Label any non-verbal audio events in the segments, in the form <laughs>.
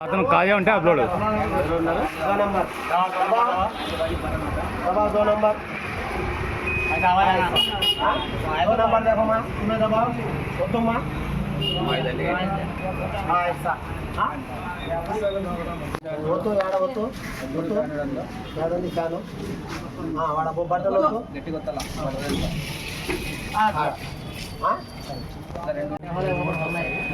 అతను కాజా ఉంటే అప్లోడ్ బట్టలు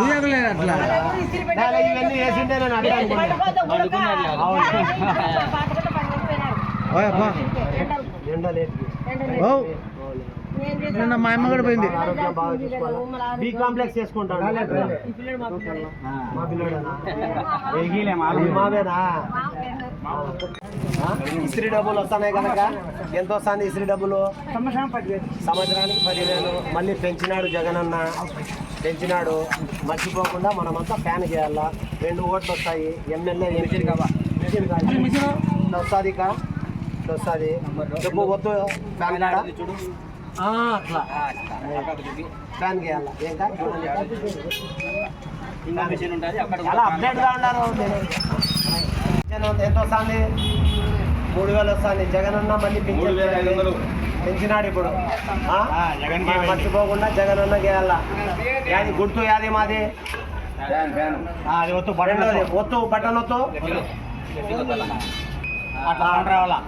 దిగలేదు అట్లా ఇవన్నీ వేసింటే నేను <laughs> నిన్న మా అమ్మ కూడా పోయింది. బి కాంప్లెక్స్ చేసుకుంటాడు. మా పిల్లడు. ఇస్త్రీ డబ్బులు వస్తున్నాయి కనుక ఎంత వస్తుంది ఇస్త్రీ డబ్బులు? సంవత్సరానికి పదివేలు. మళ్ళీ పెంచినాడు జగనన్న. పెంచినాడు. మర్చిపోకుండా మనమంతా ఫ్యాన్ చేయాలా? రెండు ఓట్లు వస్తాయి. ఎమ్మెల్యే ఎంపీ వస్తుంది ఇక. వస్తుంది. చెప్పు వద్దు. ఫ్యాన్ అట్లా. ఫ్యాన్ చేయాలా ఏం కాదు. చాలా అప్డేట్గా ఉన్నారు. జగన్ ఎంత వస్తుంది? మూడు వేలు వస్తుంది. జగన్ అన్న మళ్ళీ పెంచినాడు ఇప్పుడు. మర్చిపోకుండా జగన్ అన్న గేయాల. యాది గుర్తు యాది మాది? అది వద్దు బటన్ ఒత్తు. బటన్ ఒత్తు. అట్లా రావాలా